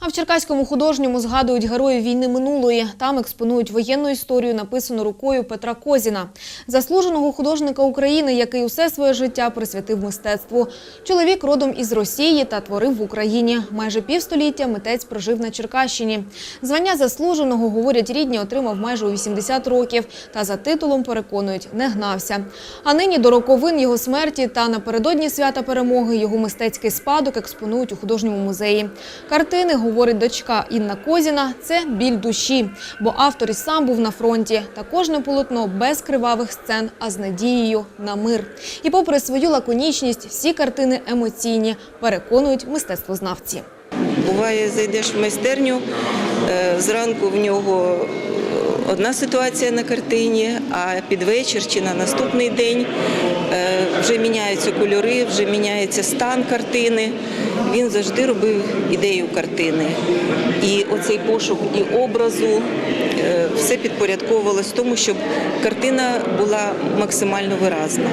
А в Черкаському художньому згадують героїв війни минулої. Там експонують воєнну історію, написану рукою Петра Козіна, заслуженого художника України, який усе своє життя присвятив мистецтву. Чоловік родом із Росії та творив в Україні. Майже півстоліття митець прожив на Черкащині. Звання заслуженого, говорять рідні, отримав майже у 80 років. Та за титулом, переконують, не гнався. А нині до роковин його смерті та напередодні свята перемоги його мистецький спадок експонують у художньому музеї. Картини, говорить дочка Інна Козіна, це біль душі, бо автор і сам був на фронті. Та кожне полотно без кривавих сцен, а з надією на мир. І попри свою лаконічність, всі картини емоційні, переконують мистецтвознавці. Буває, зайдеш в майстерню, е, зранку в нього е, одна ситуація на картині, а під вечір чи на наступний день е, вже міняються кольори, вже міняється стан картини. Він завжди робив ідею картини. І оцей пошук і образу е, все підпорядковувалось тому, щоб картина була максимально виразна.